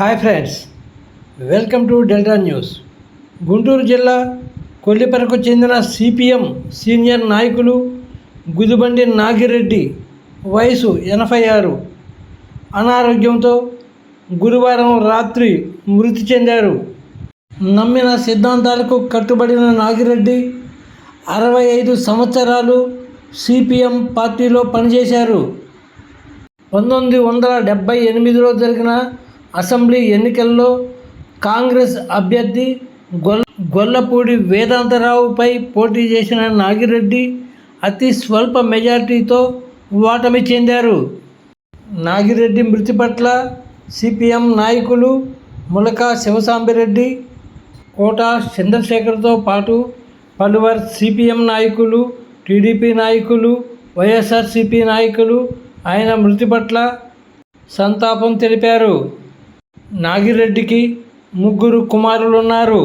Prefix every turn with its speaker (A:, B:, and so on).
A: Hi friends welcome to Delta news. Guntur జిల్లా కొల్లిపరకు చెందిన సిపిఎం సీనియర్ నాయకులు గుదిబండి నాగిరెడ్డి వయసు ఎనభై ఆరు. అనారోగ్యంతో గురువారం రాత్రి మృతి చెందారు. నమ్మిన సిద్ధాంతాలకు కట్టుబడిన నాగిరెడ్డి అరవై ఐదు సంవత్సరాలు సిపిఎం పార్టీలో పనిచేశారు. పంతొమ్మిది వందల డెబ్భై ఎనిమిదిలో జరిగిన అసెంబ్లీ ఎన్నికల్లో కాంగ్రెస్ అభ్యర్థి గొల్ల గొల్లపూడి వేదాంతరావుపై పోటీ చేసిన నాగిరెడ్డి అతి స్వల్ప మెజార్టీతో ఓటమి చెందారు. నాగిరెడ్డి మృతి పట్ల సిపిఎం నాయకులు ములక శివసాంబిరెడ్డి కోట చంద్రశేఖర్తో పాటు పలువురు సిపిఎం నాయకులు టీడీపీ నాయకులు వైఎస్ఆర్సిపి నాయకులు ఆయన మృతి పట్ల సంతాపం తెలిపారు. నాగిరెడ్డికి ముగ్గురు కుమారులున్నారు.